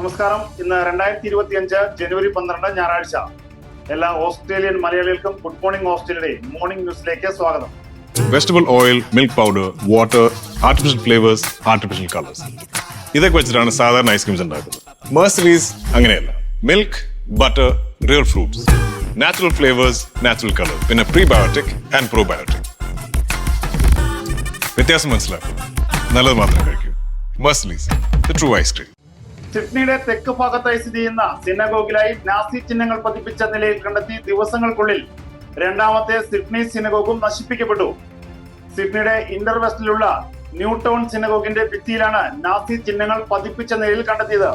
നമസ്കാരം. ഇന്ന് രണ്ടായിരത്തി ഇരുപത്തി അഞ്ച് ജനുവരി പന്ത്രണ്ട് ഞായറാഴ്ച. എല്ലാ ഓസ്ട്രേലിയൻ മലയാളികൾക്കും ഗുഡ് മോർണിംഗ് ഓസ്ട്രേലിയയുടെ മോർണിംഗ് ന്യൂസിലേക്ക് സ്വാഗതം. Vegetable oil milk powder water artificial flavours artificial colours ഇതൊക്കെ വെച്ചിട്ടാണ് സാധാരണ ഐസ്ക്രീംസ് ഉണ്ടാക്കുന്നത്. മേഴ്സറീസ് അങ്ങനെയല്ല. Milk butter real fruits natural flavours natural colour പിന്നെ പ്രീബയോട്ടിക് ആൻഡ് പ്രോബയോട്ടിക് വ്യത്യാസം മനസ്സിലാക്കും നല്ലത് മാത്രം കഴിക്കൂ. മേഴ്സറീസ് ട്രൂ ഐസ്ക്രീം സിഡ്നിയുടെ തെക്ക് ഭാഗത്തായി സ്ഥിതി ചെയ്യുന്ന സിനഗോഗിലായി നാസി ചിഹ്നങ്ങൾ പതിപ്പിച്ച നിലയിൽ കണ്ടെത്തി ദിവസങ്ങൾക്കുള്ളിൽ രണ്ടാമത്തെ സിഡ്നി സിനഗോഗും നശിപ്പിക്കപ്പെട്ടു. സിഡ്നിയുടെ ഇന്റർവെസ്റ്റിലുള്ള ന്യൂ ടൗൺ സിനഗോഗിന്റെ ഭിത്തിയിലാണ് നാസി ചിഹ്നങ്ങൾ പതിപ്പിച്ച നിലയിൽ കണ്ടെത്തിയത്.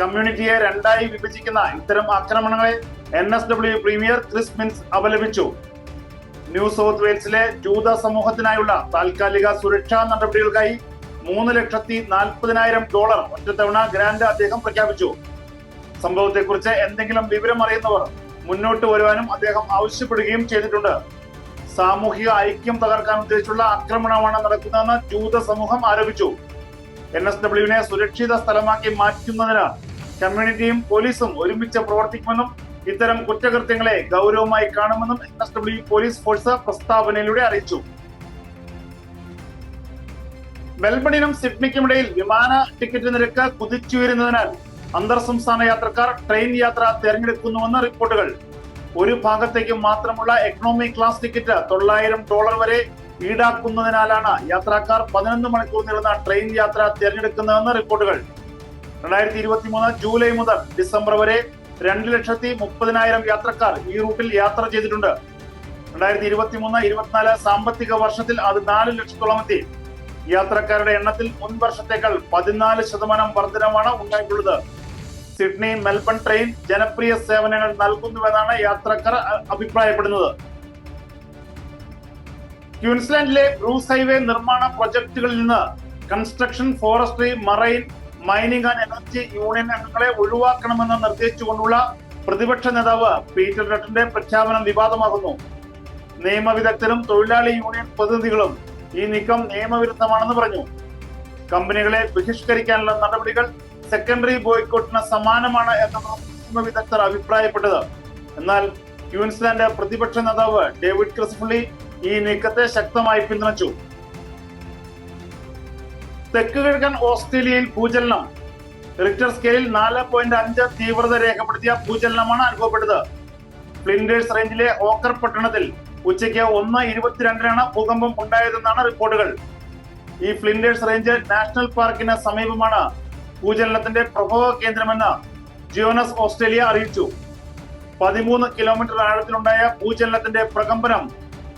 കമ്മ്യൂണിറ്റിയെ രണ്ടായി വിഭജിക്കുന്ന ഇത്തരം ആക്രമണങ്ങളെ N S W premier Chris Minns അപലപിച്ചു. ന്യൂ സൗത്ത് വെയിൽസിലെ ജൂത സമൂഹത്തിനായുള്ള താൽക്കാലിക സുരക്ഷാ നടപടികൾക്കായി മൂന്ന് ലക്ഷത്തി നാൽപ്പതിനായിരം ഡോളർ ഒറ്റത്തവണ ഗ്രാന്റ് അദ്ദേഹം പ്രഖ്യാപിച്ചു. സംഭവത്തെക്കുറിച്ച് എന്തെങ്കിലും വിവരം അറിയുന്നവർ മുന്നോട്ട് വരുവാനും അദ്ദേഹം ആവശ്യപ്പെടുകയും ചെയ്തിട്ടുണ്ട്. സാമൂഹിക ഐക്യം തകർക്കാൻ ഉദ്ദേശിച്ചുള്ള ആക്രമണമാണ് നടക്കുന്നതെന്ന് ജൂത സമൂഹം ആരോപിച്ചു. എൻ എസ് ഡബ്ല്യുവിനെ സുരക്ഷിത സ്ഥലമാക്കി മാറ്റുന്നതിന് കമ്മ്യൂണിറ്റിയും പോലീസും ഒരുമിച്ച് പ്രവർത്തിക്കുമെന്നും ഇത്തരം കുറ്റകൃത്യങ്ങളെ ഗൗരവമായി കാണുമെന്നും N S W police force പ്രസ്താവനയിലൂടെ അറിയിച്ചു. മെൽബണിനും സിഡ്നിക്കും ഇടയിൽ വിമാന ടിക്കറ്റ് നിരക്ക് കുതിച്ചുയരുന്നതിനാൽ അന്തർ സംസ്ഥാന യാത്രക്കാർ ട്രെയിൻ യാത്ര തിരഞ്ഞെടുക്കുന്നുവെന്ന് റിപ്പോർട്ടുകൾ. ഒരു ഭാഗത്തേക്ക് മാത്രമുള്ള എക്കണോമി ക്ലാസ് ടിക്കറ്റ് തൊള്ളായിരം ഡോളർ വരെ ഈടാക്കുന്നതിനാലാണ് യാത്രക്കാർ പതിനൊന്ന് മണിക്കൂർ നീളുന്ന ട്രെയിൻ യാത്ര തിരഞ്ഞെടുക്കുന്നതെന്ന് റിപ്പോർട്ടുകൾ. രണ്ടായിരത്തി ഇരുപത്തി മൂന്ന് ജൂലൈ മുതൽ ഡിസംബർ വരെ രണ്ട് ലക്ഷത്തി മുപ്പതിനായിരം യാത്രക്കാർ ഈ റൂട്ടിൽ യാത്ര ചെയ്തിട്ടുണ്ട്. രണ്ടായിരത്തി ഇരുപത്തി മൂന്ന് ഇരുപത്തിനാല് സാമ്പത്തിക വർഷത്തിൽ അത് നാല് ലക്ഷത്തോളം എത്തി. യാത്രക്കാരുടെ എണ്ണത്തിൽ മുൻ വർഷത്തേക്കാൾ പതിനാല് ശതമാനം വർധനമാണ് ഉണ്ടായിട്ടുള്ളത്. സിഡ്നി മെൽബൺ ട്രെയിൻ ജനപ്രിയ സേവനങ്ങൾ നൽകുന്നുവെന്നാണ് യാത്രക്കാർ അഭിപ്രായപ്പെടുന്നത്. ക്യൂൻസ്ലാൻഡിലെ ബ്രൂസ് ഹൈവേ നിർമ്മാണ പ്രൊജക്ടുകളിൽ നിന്ന് construction forestry marine mining and energy union അംഗങ്ങളെ ഒഴിവാക്കണമെന്ന് നിർദ്ദേശിച്ചുകൊണ്ടുള്ള പ്രതിപക്ഷ നേതാവ് പീറ്റർ ഡട്ടന്റെ പ്രഖ്യാപനം വിവാദമാകുന്നു. നിയമവിദഗ്ധരും തൊഴിലാളി യൂണിയൻ പ്രതിനിധികളും ഈ നീക്കം നിയമവിരുദ്ധമാണെന്ന് പറഞ്ഞു. കമ്പനികളെ ബഹിഷ്കരിക്കാനുള്ള നടപടികൾ സെക്കൻഡറി ബോയ്ക്കോട്ടിന് സമാനമാണ് എന്നാണ് നിയമവിദഗ്ധർ അഭിപ്രായപ്പെട്ടത്. എന്നാൽ ക്യൂൻസ്ലാൻഡ് പ്രതിപക്ഷ നേതാവ് ഡേവിഡ് ക്രിസ്ഫുള്ളി ഈ നീക്കത്തെ ശക്തമായി പിന്തുണച്ചു. തെക്ക് കിഴക്കൻ ഓസ്ട്രേലിയയിൽ ഭൂചലനം. റിക്ടർ സ്കെയിൽ നാല് പോയിന്റ് അഞ്ച് തീവ്രത രേഖപ്പെടുത്തിയ ഭൂചലനമാണ് അനുഭവപ്പെട്ടത്. ഫ്ലിൻഡേഴ്സ് റേഞ്ചിലെ ഓക്കർ പട്ടണത്തിൽ ഉച്ചയ്ക്ക് ഒന്ന് ഇരുപത്തിരണ്ടിനാണ് ഭൂകമ്പം ഉണ്ടായതെന്നാണ് റിപ്പോർട്ടുകൾ. ഈ ഫ്ലിൻഡേഴ്സ് റേഞ്ച് നാഷണൽ പാർക്കിന് സമീപമാണ് ഭൂചലനത്തിന്റെ പ്രഭവ കേന്ദ്രമെന്ന് ജിയോനസ് ഓസ്ട്രേലിയ അറിയിച്ചു. പതിമൂന്ന് കിലോമീറ്റർ ആഴത്തിലുണ്ടായ ഭൂചലനത്തിന്റെ പ്രകമ്പനം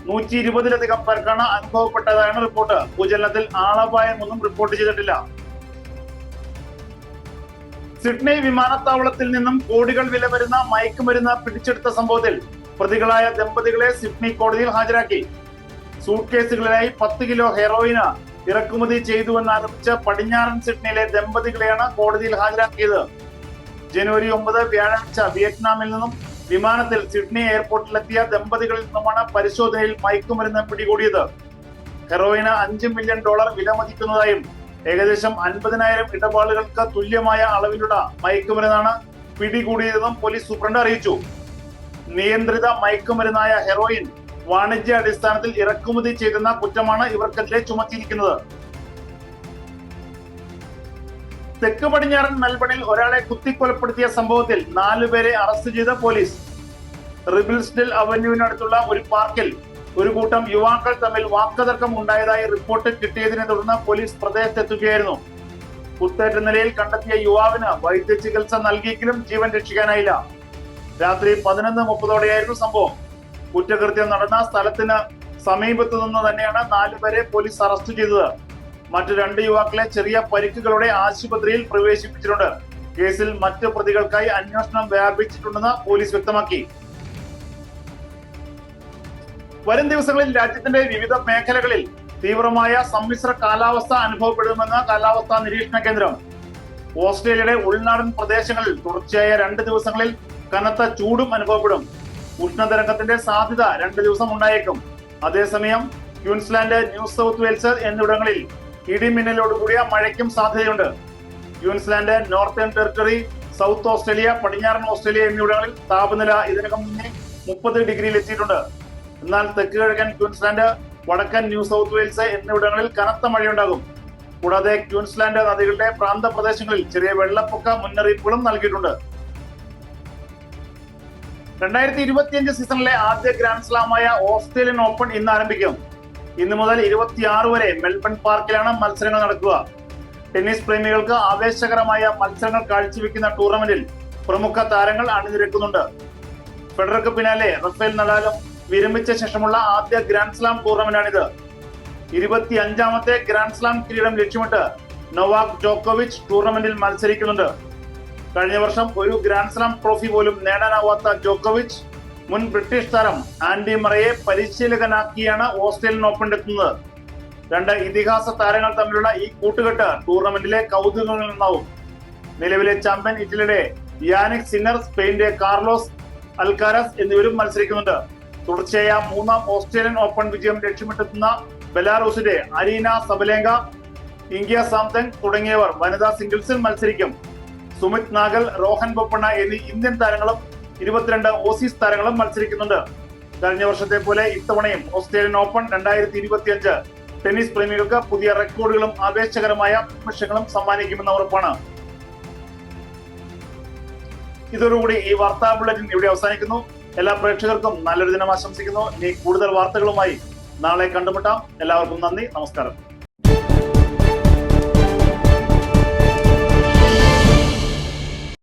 നൂറ്റി ഇരുപതിലധികം പേർക്കാണ് അനുഭവപ്പെട്ടതാണ് റിപ്പോർട്ട്. ഭൂചലനത്തിൽ ആളപായമൊന്നും റിപ്പോർട്ട് ചെയ്തിട്ടില്ല. സിഡ്നി വിമാനത്താവളത്തിൽ നിന്നും കോടികൾ വില വരുന്ന മയക്കുമരുന്ന് പിടിച്ചെടുത്ത സംഭവത്തിൽ പ്രതികളായ ദമ്പതികളെ സിഡ്നി കോടതിയിൽ ഹാജരാക്കി. സൂട്ട് കേസുകളിലായി പത്ത് കിലോ ഹെറോയിന് ഇറക്കുമതി ചെയ്തുവെന്നാരോപിച്ച പടിഞ്ഞാറൻ സിഡ്നിയിലെ ദമ്പതികളെയാണ് കോടതിയിൽ ഹാജരാക്കിയത്. ജനുവരി ഒമ്പത് വ്യാഴാഴ്ച വിയറ്റ്നാമിൽ നിന്നും വിമാനത്തിൽ സിഡ്നി എയർപോർട്ടിലെത്തിയ ദമ്പതികളിൽ നിന്നുമാണ് പരിശോധനയിൽ മയക്കുമരുന്ന് പിടികൂടിയത്. ഹെറോയിന് അഞ്ച് മില്യൺ ഡോളർ വില മതിക്കുന്നതായും ഏകദേശം അൻപതിനായിരം ഇടപാടുകൾക്ക് തുല്യമായ അളവിലുള്ള മയക്കുമരുന്നാണ് പിടികൂടിയതെന്നും പോലീസ് സൂപ്രണ്ട് അറിയിച്ചു. നിയന്ത്രിത മയക്കുമരുന്നായ ഹെറോയിൻ വാണിജ്യ അടിസ്ഥാനത്തിൽ ഇറക്കുമതി ചെയ്തെന്ന കുറ്റമാണ് ഇവർക്കെതിരെ ചുമത്തിയിരിക്കുന്നത്. തെക്ക് പടിഞ്ഞാറൻ മെൽബണിൽ ഒരാളെ കുത്തിക്കൊലപ്പെടുത്തിയ സംഭവത്തിൽ നാലുപേരെ അറസ്റ്റ് ചെയ്ത പോലീസ്. റിബിൾസ്ഡിൽ അവന്യൂവിനടുത്തുള്ള ഒരു പാർക്കിൽ ഒരു കൂട്ടം യുവാക്കൾ തമ്മിൽ വാക്കുതർക്കം ഉണ്ടായതായി റിപ്പോർട്ട് കിട്ടിയതിനെ തുടർന്ന് പോലീസ് പ്രദേശത്തെത്തുകയായിരുന്നു. കുത്തേറ്റ നിലയിൽ കണ്ടെത്തിയ യുവാവിന് വൈദ്യ ചികിത്സ നൽകിയെങ്കിലും ജീവൻ രക്ഷിക്കാനായില്ല. രാത്രി പതിനൊന്ന് മുപ്പതോടെയായിരുന്നു സംഭവം. കുറ്റകൃത്യം നടന്ന സ്ഥലത്തിന് സമീപത്തു നിന്ന് തന്നെയാണ് നാലുപേരെ പോലീസ് അറസ്റ്റ് ചെയ്തത്. മറ്റു രണ്ട് യുവാക്കളെ ചെറിയ പരിക്കുകളോടെ ആശുപത്രിയിൽ പ്രവേശിപ്പിച്ചിട്ടുണ്ട്. കേസിൽ മറ്റ് പ്രതികൾക്കായി അന്വേഷണം വ്യാപിച്ചിട്ടുണ്ടെന്ന് പോലീസ് വ്യക്തമാക്കി. വരും ദിവസങ്ങളിൽ രാജ്യത്തിന്റെ വിവിധ മേഖലകളിൽ തീവ്രമായ സമ്മിശ്ര കാലാവസ്ഥ അനുഭവപ്പെടുമെന്ന് കാലാവസ്ഥാ നിരീക്ഷണ കേന്ദ്രം. ഓസ്ട്രേലിയയുടെ ഉൾനാടൻ പ്രദേശങ്ങളിൽ തുടർച്ചയായ രണ്ട് ദിവസങ്ങളിൽ കനത്ത ചൂടും അനുഭവപ്പെടും. ഉഷ്ണതരംഗത്തിന്റെ സാധ്യത രണ്ട് ദിവസം ഉണ്ടായേക്കും. അതേസമയം ക്യൂൻസ്ലാൻഡ് ന്യൂ സൗത്ത് വെയിൽസ് എന്നിവിടങ്ങളിൽ ഇടിമിന്നലോടുകൂടിയ മഴയ്ക്കും സാധ്യതയുണ്ട്. Queensland Northern Territory South Australia പടിഞ്ഞാറൻ ഓസ്ട്രേലിയ എന്നിവിടങ്ങളിൽ താപനില ഇതിനകം തന്നെ മുപ്പത് ഡിഗ്രിയിൽ എത്തിയിട്ടുണ്ട്. എന്നാൽ തെക്ക് കിഴക്കൻ ക്യൂൻസ്ലാൻഡ് വടക്കൻ ന്യൂ സൗത്ത് വെയിൽസ് എന്നിവിടങ്ങളിൽ കനത്ത മഴയുണ്ടാകും. കൂടാതെ ക്യൂൻസ്ലാൻഡ് നദികളുടെ പ്രാന്ത പ്രദേശങ്ങളിൽ ചെറിയ വെള്ളപ്പൊക്ക മുന്നറിയിപ്പുകളും നൽകിയിട്ടുണ്ട്. രണ്ടായിരത്തി ഇരുപത്തിയഞ്ച് സീസണിലെ ആദ്യ ഗ്രാൻഡ് സ്ലാമായ ഓസ്ട്രേലിയൻ ഓപ്പൺ ഇന്ന് ആരംഭിക്കും. ഇന്ന് മുതൽ ഇരുപത്തിയാറ് വരെ മെൽബൺ പാർക്കിലാണ് മത്സരങ്ങൾ നടക്കുക. ടെന്നീസ് പ്രേമികൾക്ക് ആവേശകരമായ മത്സരങ്ങൾ കാഴ്ചവെക്കുന്ന ടൂർണമെന്റിൽ പ്രമുഖ താരങ്ങൾ അണിനിരക്കുന്നുണ്ട്. ഫെഡറർക്ക് പിന്നാലെ റഫേൽ നടാലും വിരമിച്ച ശേഷമുള്ള ആദ്യ ഗ്രാൻഡ് സ്ലാം ടൂർണമെന്റാണിത്. ഇരുപത്തി അഞ്ചാമത്തെ ഗ്രാൻഡ് സ്ലാം കിരീടം ലക്ഷ്യമിട്ട് നൊവാക് ജോക്കോവിച്ച് ടൂർണമെന്റിൽ മത്സരിക്കുന്നുണ്ട്. കഴിഞ്ഞ വർഷം ഒരു ഗ്രാൻഡ് സ്ലാം ട്രോഫി പോലും നേടാനാവാത്ത ജോക്കോവിച്ച് മുൻ ബ്രിട്ടീഷ് താരം ആൻഡി മറയെ പരിശീലകനാക്കിയാണ് ഓസ്ട്രേലിയൻ ഓപ്പൺ ഓപ്പണിലെത്തുന്നത് രണ്ട് ഇതിഹാസ താരങ്ങൾ തമ്മിലുള്ള ഈ കൂട്ടുകെട്ട് ടൂർണമെന്റിലെ കൗതുകങ്ങളിൽ നിന്നാവും. നിലവിലെ ചാമ്പ്യൻ ഇറ്റലിയുടെ യാനിക് സിന്നർ സ്പെയിന്റെ കാർലോസ് അൽക്കാരസ് എന്നിവരും മത്സരിക്കുന്നുണ്ട്. തുടർച്ചയായ മൂന്നാം ഓസ്ട്രേലിയൻ ഓപ്പൺ വിജയം ലക്ഷ്യമിട്ടെത്തുന്ന ബെലാറൂസിന്റെ അരീന സബലേങ്ക ഇന്ത്യ സാംതങ് തുടങ്ങിയവർ വനിതാ സിംഗിൾസിൽ മത്സരിക്കും. സുമിത് നാഗൽ റോഹൻ ബൊപ്പണ്ണ എന്നീ ഇന്ത്യൻ താരങ്ങളും ഇരുപത്തിരണ്ട് ഓസീസ് താരങ്ങളും മത്സരിക്കുന്നുണ്ട്. കഴിഞ്ഞ വർഷത്തെ പോലെ ഇത്തവണയും ഓസ്ട്രേലിയൻ ഓപ്പൺ രണ്ടായിരത്തി ഇരുപത്തിയഞ്ച് ടെന്നീസ് പ്രേമികൾക്ക് പുതിയ റെക്കോർഡുകളും ആവേശകരമായ നിമിഷങ്ങളും സമ്മാനിക്കുമെന്ന ഉറപ്പാണ്. ഇതോടുകൂടി ഈ വാർത്താ ബുള്ളറ്റിൻ ഇവിടെ അവസാനിക്കുന്നു. എല്ലാ പ്രേക്ഷകർക്കും നല്ലൊരു ദിനം ആശംസിക്കുന്നു. ഇനി കൂടുതൽ വാർത്തകളുമായി നാളെ കണ്ടുമുട്ടാം. എല്ലാവർക്കും നന്ദി. നമസ്കാരം.